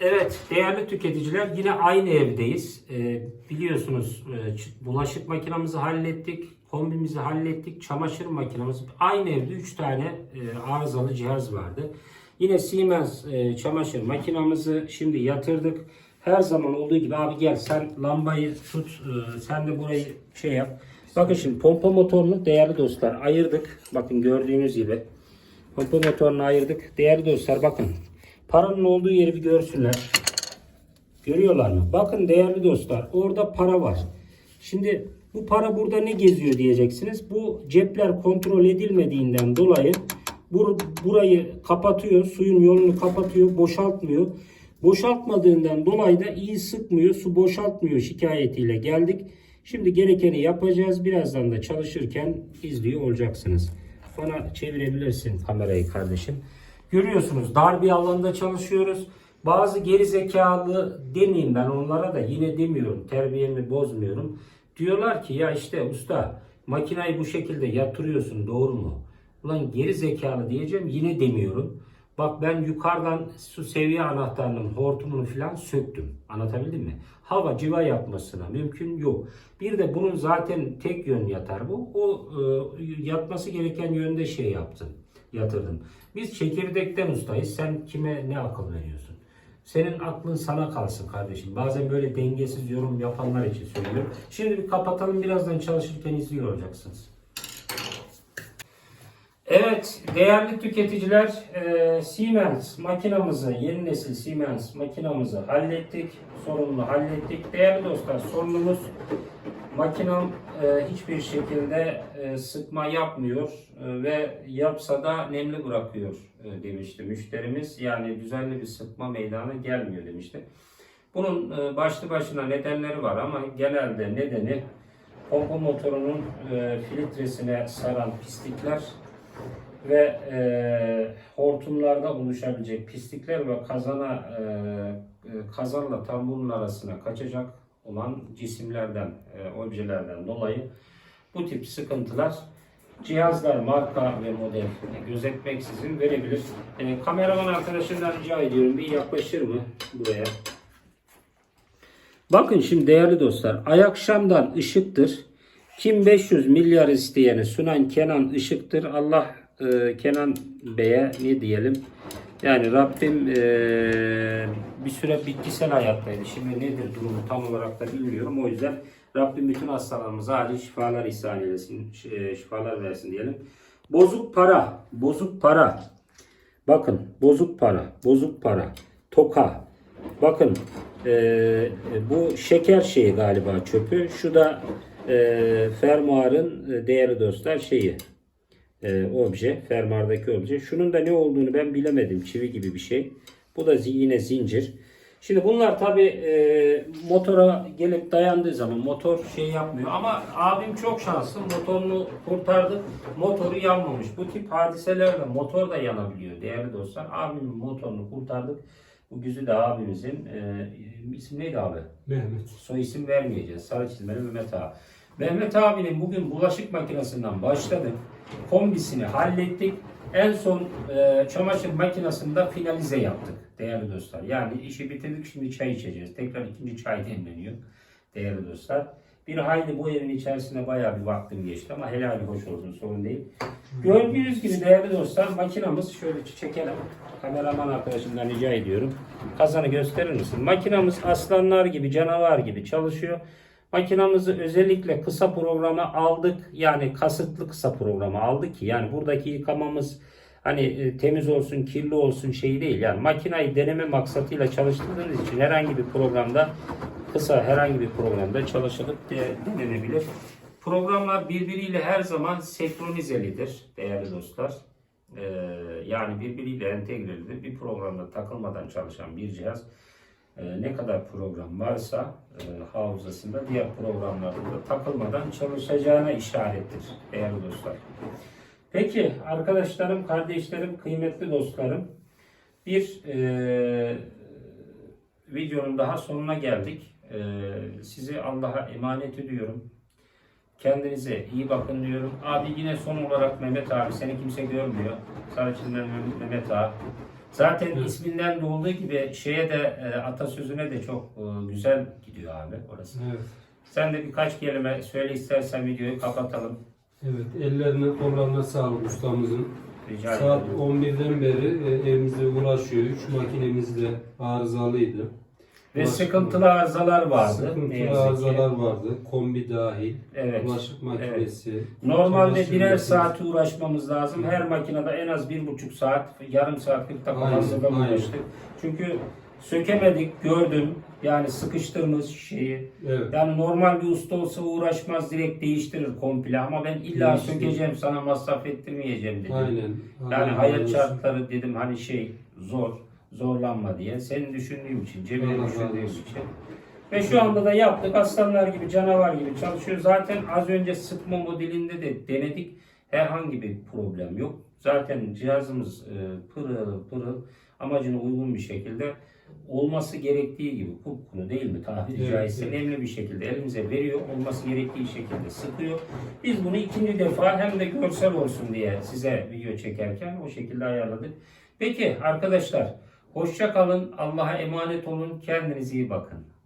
Evet değerli tüketiciler yine aynı evdeyiz. Ee, biliyorsunuz e, bulaşık makinamızı hallettik, kombimizi hallettik, çamaşır makinamız. Aynı evde 3 tane e, arızalı cihaz vardı. Yine Siemens e, çamaşır makinamızı şimdi yatırdık. Her zaman olduğu gibi abi gel sen lambayı tut, e, sen de burayı şey yap. Bakın şimdi pompa motorunu değerli dostlar ayırdık. Bakın gördüğünüz gibi. Pompa motorunu ayırdık. Değerli dostlar bakın. Paranın olduğu yeri bir görsünler. Görüyorlar mı? Bakın değerli dostlar orada para var. Şimdi bu para burada ne geziyor diyeceksiniz. Bu cepler kontrol edilmediğinden dolayı bur- burayı kapatıyor. Suyun yolunu kapatıyor. Boşaltmıyor. Boşaltmadığından dolayı da iyi sıkmıyor. Su boşaltmıyor şikayetiyle geldik. Şimdi gerekeni yapacağız. Birazdan da çalışırken izliyor olacaksınız. Bana çevirebilirsin kamerayı kardeşim. Görüyorsunuz dar bir alanda çalışıyoruz. Bazı geri zekalı demeyeyim ben onlara da yine demiyorum. Terbiyemi bozmuyorum. Diyorlar ki ya işte usta makinayı bu şekilde yatırıyorsun doğru mu? Ulan geri zekalı diyeceğim yine demiyorum. Bak ben yukarıdan su seviye anahtarının hortumunu falan söktüm. Anlatabildim mi? Hava civa yapmasına mümkün yok. Bir de bunun zaten tek yön yatar bu. O e, yatması gereken yönde şey yaptım. Yatırdım. Biz çekirdekten ustayız. Sen kime ne akıl veriyorsun? Senin aklın sana kalsın kardeşim. Bazen böyle dengesiz yorum yapanlar için söylüyorum. Şimdi bir kapatalım. Birazdan çalışırken izliyor olacaksınız. Evet, değerli tüketiciler, e, Siemens makinamızı, yeni nesil Siemens makinamızı hallettik. Sorununu hallettik. Değerli dostlar, sorunumuz makinam e, hiçbir şekilde e, sıkma yapmıyor e, ve yapsa da nemli bırakıyor e, demişti müşterimiz. Yani düzenli bir sıkma meydana gelmiyor demişti. Bunun e, başlı başına nedenleri var ama genelde nedeni pompa motorunun e, filtresine saran pislikler ve e, hortumlarda oluşabilecek pislikler ve kazana e, e, kazanla tamburun arasına kaçacak olan cisimlerden, e, objelerden dolayı bu tip sıkıntılar cihazlar marka ve model gözetmeksizin verebilir. E, kameraman arkadaşımdan rica ediyorum bir yaklaşır mı buraya? Bakın şimdi değerli dostlar ayak ışıktır. Kim 500 milyar isteyeni sunan Kenan ışıktır. Allah e, Kenan Bey'e ne diyelim? Yani Rabbim e, bir süre bitkisel hayattaydı. Şimdi nedir durumu tam olarak da bilmiyorum. O yüzden Rabbim bütün hastalarımıza acil şifalar ihsan eylesin, şi- şifalar versin diyelim. Bozuk para, bozuk para. Bakın bozuk para, bozuk para, toka. Bakın e, bu şeker şeyi galiba çöpü. Şu da e, fermuarın e, değerli dostlar şeyi e, obje, fermuardaki obje. Şunun da ne olduğunu ben bilemedim. Çivi gibi bir şey. Bu da yine zincir. Şimdi bunlar tabi motora gelip dayandığı zaman motor şey yapmıyor. Ama abim çok şanslı. Motorunu kurtardı. Motoru yanmamış. Bu tip hadiselerle motor da yanabiliyor değerli dostlar. Abimin motorunu kurtardık. Bu güzide abimizin e, isim neydi abi? Mehmet. Soy isim vermeyeceğiz. Sarı çizmeli Mehmet Ağa. Mehmet abinin bugün bulaşık makinesinden başladık. Kombisini hallettik. En son e, çamaşır makinesinde finalize yaptık değerli dostlar. Yani işi bitirdik şimdi çay içeceğiz. Tekrar ikinci çay demleniyor değerli dostlar. Bir hayli bu evin içerisinde bayağı bir vaktim geçti ama helal hoş olsun sorun değil. Gördüğünüz gibi değerli dostlar makinamız şöyle çekelim. Kameraman arkadaşımdan rica ediyorum. Kazanı gösterir misin? Makinamız aslanlar gibi canavar gibi çalışıyor. Makinamızı özellikle kısa programa aldık. Yani kasıtlı kısa programa aldık ki yani buradaki yıkamamız hani e, temiz olsun, kirli olsun şey değil. Yani makinayı deneme maksatıyla çalıştırdığınız için herhangi bir programda kısa herhangi bir programda çalışılıp de, denenebilir. Programlar birbiriyle her zaman senkronizelidir değerli dostlar. Ee, yani birbiriyle entegrelidir. Bir programda takılmadan çalışan bir cihaz e, ne kadar program varsa e, hafızasında diğer programlarda da takılmadan çalışacağına işarettir değerli dostlar. Peki arkadaşlarım, kardeşlerim, kıymetli dostlarım bir e, videonun daha sonuna geldik. E, sizi Allah'a emanet ediyorum. Kendinize iyi bakın diyorum. Abi yine son olarak Mehmet abi seni kimse görmüyor. Çizmeli Mehmet abi. Zaten Evet. isminden de olduğu gibi şeye de e, atasözüne de çok e, güzel gidiyor abi orası. Evet. Sen de birkaç kelime söyle istersen videoyu kapatalım. Evet. Ellerine kollarına sağlık ustamızın. Rica Saat ederim. 11'den beri e, evimize ulaşıyor. Üç makinemiz de arızalıydı. Ve Bulaşık- sıkıntılı arızalar vardı. ne Sıkıntılı yazık ki. arızalar vardı. Kombi dahil. Evet. Bulaşık makinesi. Normalde çamaşır birer makinesi. saat uğraşmamız lazım. Her makinede en az bir buçuk saat, yarım saat, 40 dakika Aynen, fazla da aynen. uğraştık. Çünkü sökemedik, gördüm. Yani sıkıştırmış şeyi. Evet. Yani normal bir usta olsa uğraşmaz, direkt değiştirir komple. Ama ben illa Değiştirir. sökeceğim, sana masraf ettirmeyeceğim dedim. Aynen. Yani Aynen. hayat şartları dedim hani şey zor, zorlanma diye. Senin düşündüğüm için, razı düşündüğüm için. Ve şu anda da yaptık. Aslanlar gibi, canavar gibi çalışıyor. Zaten az önce sıkma modelinde de denedik. Herhangi bir problem yok. Zaten cihazımız e, pırıl pırıl amacına uygun bir şekilde olması gerektiği gibi kupkuru değil mi tabiri Evet, caizse evet. nemli bir şekilde elimize veriyor. Olması gerektiği şekilde sıkıyor. Biz bunu ikinci defa hem de görsel olsun diye size video çekerken o şekilde ayarladık. Peki arkadaşlar hoşça kalın. Allah'a emanet olun. Kendinize iyi bakın.